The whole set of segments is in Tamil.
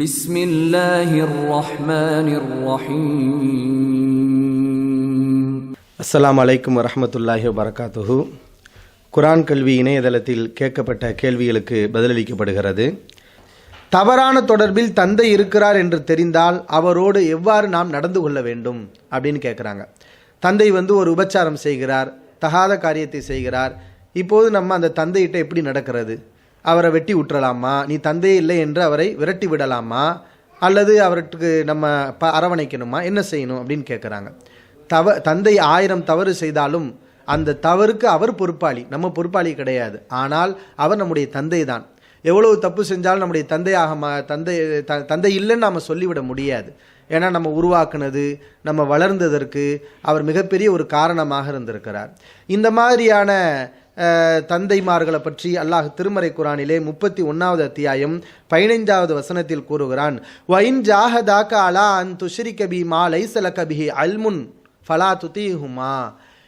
بسم الله الرحمن الرحيم அஸ்ஸலாமு அலைக்கும் வரஹ்மத்துல்லாஹி வபரகாத்துஹு குரான் கல்வி இணையதளத்தில் கேட்கப்பட்ட கேள்விகளுக்கு பதிலளிக்கப்படுகிறது தவறான தொடர்பில் தந்தை இருக்கிறார் என்று தெரிந்தால் அவரோடு எவ்வாறு நாம் நடந்து கொள்ள வேண்டும் அப்படின்னு கேட்குறாங்க தந்தை வந்து ஒரு உபச்சாரம் செய்கிறார் தகாத காரியத்தை செய்கிறார் இப்போது நம்ம அந்த தந்தையிட்ட எப்படி நடக்கிறது அவரை வெட்டி விட்டுறலாமா நீ தந்தையே இல்லை என்று அவரை விரட்டி விடலாமா? அல்லது அவருக்கு நம்ம ப அரவணைக்கணுமா? என்ன செய்யணும்? அப்படின்னு கேட்குறாங்க தவ தந்தை ஆயிரம் தவறு செய்தாலும் அந்த தவறுக்கு அவர் பொறுப்பாளி. நம்ம பொறுப்பாளி கிடையாது. ஆனால் அவர் நம்முடைய தந்தை தான். எவ்வளவு தப்பு செஞ்சாலும் நம்முடைய தந்தையாக மா தந்தை த தந்தை இல்லைன்னு நாம் சொல்லிவிட முடியாது. ஏன்னா நம்ம உருவாக்குனது நம்ம வளர்ந்ததற்கு அவர் மிகப்பெரிய ஒரு காரணமாக இருந்திருக்கிறார். இந்த மாதிரியான தந்தைமார்களை பற்றி அல்லாஹ் திருமறை குரானிலே முப்பத்தி ஒன்றாவது அத்தியாயம் பதினைஞ்சாவது வசனத்தில் கூறுகிறான். வைன் ஜாஹதாக்க அலா அன் துஷ்ரி கபி மா லைசல கபிஹி அல்முன் ஃபலா துதீஹுமா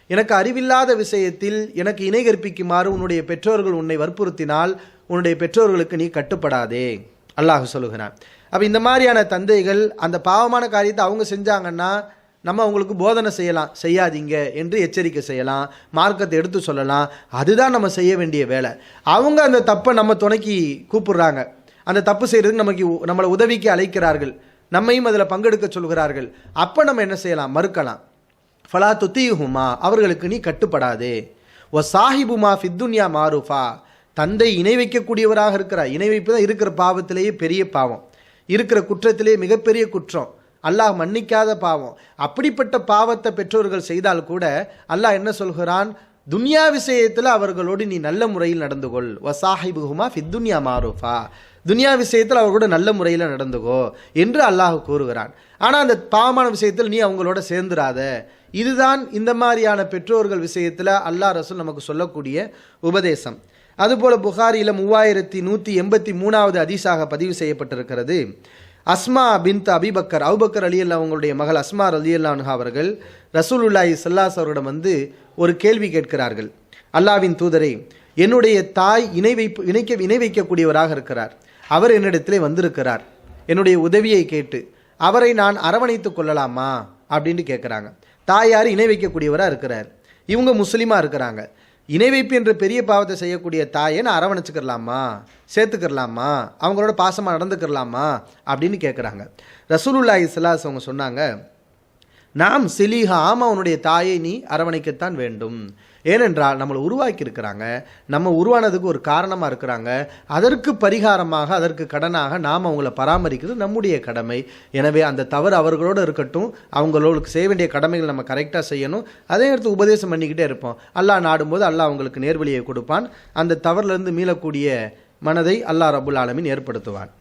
எனக்கு அறிவில்லாத விஷயத்தில் எனக்கு இணை கற்பிக்குமாறு உன்னுடைய பெற்றோர்கள் உன்னை வற்புறுத்தினால் உன்னுடைய பெற்றோர்களுக்கு நீ கட்டுப்படாதே. அல்லாஹ் சொல்லுகிறான். அப்போ இந்த மாதிரியான தந்தைகள் அந்த பாவமான காரியத்தை அவங்க செஞ்சாங்கன்னா நம்ம அவங்களுக்கு போதனை செய்யலாம் செய்யாதீங்க என்று எச்சரிக்கை செய்யலாம் மார்க்கத்தை எடுத்து சொல்லலாம். அதுதான் நம்ம செய்ய வேண்டிய வேலை. அவங்க அந்த தப்பை நம்ம துணைக்கி கூப்பிடுறாங்க. அந்த தப்பு செய்கிறதுக்கு நமக்கு உ- நம்மளை உதவிக்கு அழைக்கிறார்கள். நம்மையும் அதில் பங்கெடுக்க சொல்கிறார்கள். அப்போ நம்ம என்ன செய்யலாம்? மறுக்கலாம். ஃபலா துத்தியுஹுமா அவர்களுக்கு நீ கட்டுப்படாதே. ஒ சாஹிபுமா ஃபித்துன்யா மாரூஃபா. தந்தை இணை வைக்கக்கூடியவராக இருக்கிறார். இணை வைப்பு தான் இருக்கிற பாவத்திலேயே பெரிய பாவம். இருக்கிற குற்றத்திலேயே மிகப்பெரிய குற்றம். அல்லாஹ் மன்னிக்காத பாவம். அப்படிப்பட்ட பாவத்தை பெற்றோர்கள் செய்தால் கூட அல்லாஹ் என்ன சொல்கிறான்? துன்யா விஷயத்தில் அவர்களோடு நீ நல்ல முறையில் நடந்து கொள். ஃபித்துன்யா மாரூஃபா. துன்யா விஷயத்தில் அவர்களோட நல்ல முறையில் நடந்துகோ என்று அல்லாஹ் கூறுகிறான். ஆனால் அந்த பாவமான விஷயத்தில் நீ அவங்களோட சேர்ந்துராத. இதுதான் இந்த மாதிரியான பெற்றோர்கள் விஷயத்தில் அல்லாஹ் ரசூல் நமக்கு சொல்லக்கூடிய உபதேசம். அதுபோல புகாரியில் மூவாயிரத்தி நூற்றி எண்பத்தி மூணாவது அதிசாக பதிவு செய்யப்பட்டிருக்கிறது. Asma Bint Abibakr Abubakr Ali Allah அவங்களுடைய மகள் அஸ்மா அலி அல்லான்ஹா அவர்கள் ரசூலுல்லாஹி சல்லாஸ் அவரிடம் வந்து ஒரு கேள்வி கேட்கிறார்கள். அல்லாவின் தூதரை என்னுடைய தாய் இணை வைப்பு இணைக்க இணை வைக்கக்கூடியவராக இருக்கிறார். அவர் என்னிடத்திலே வந்திருக்கிறார். என்னுடைய உதவியை கேட்டு அவரை நான் அரவணைத்துக் கொள்ளலாமா? அப்படின்னு கேட்குறாங்க. தாயார் இணை வைக்கக்கூடியவராக இருக்கிறார். இவங்க முஸ்லீமாக இருக்கிறாங்க. இணை வைப்பு என்ற பெரிய பாவத்தை செய்யக்கூடிய தாயை நான் அரவணைச்சிக்கிறலாமா? சேர்த்துக்கிறலாமா? அவங்களோட பாசமாக நடந்துக்கிறலாமா? அப்படின்னு கேட்குறாங்க ரசூலுல்லாஹி ஸல்லல்லாஹு அவங்க சொன்னாங்க நாம் சிலிஹா ஆமாம் உன்னுடைய தாயை நீ அரவணைக்கத்தான் வேண்டும். ஏனென்றால் நம்மளை உருவாக்கி இருக்கிறாங்க நம்ம உருவானதுக்கு ஒரு காரணமாக இருக்கிறாங்க. அதற்கு பரிகாரமாக அதற்கு கடனாக நாம் அவங்கள பராமரிக்கிறது நம்முடைய கடமை. எனவே அந்த தவறு அவர்களோடு இருக்கட்டும் அவங்களோடு செய்ய வேண்டிய கடமைகள் நம்ம கரெக்டாக செய்யணும். அதே நேரத்தில் உபதேசம் பண்ணிக்கிட்டே இருப்போம். அல்லாஹ் நாடும்போது அல்லாஹ் அவங்களுக்கு நேர்வழியை கொடுப்பான். அந்த தவறிலிருந்து மீளக்கூடிய மனதை அல்லாஹ் ரபுல் ஆலமின் ஏற்படுத்துவான்.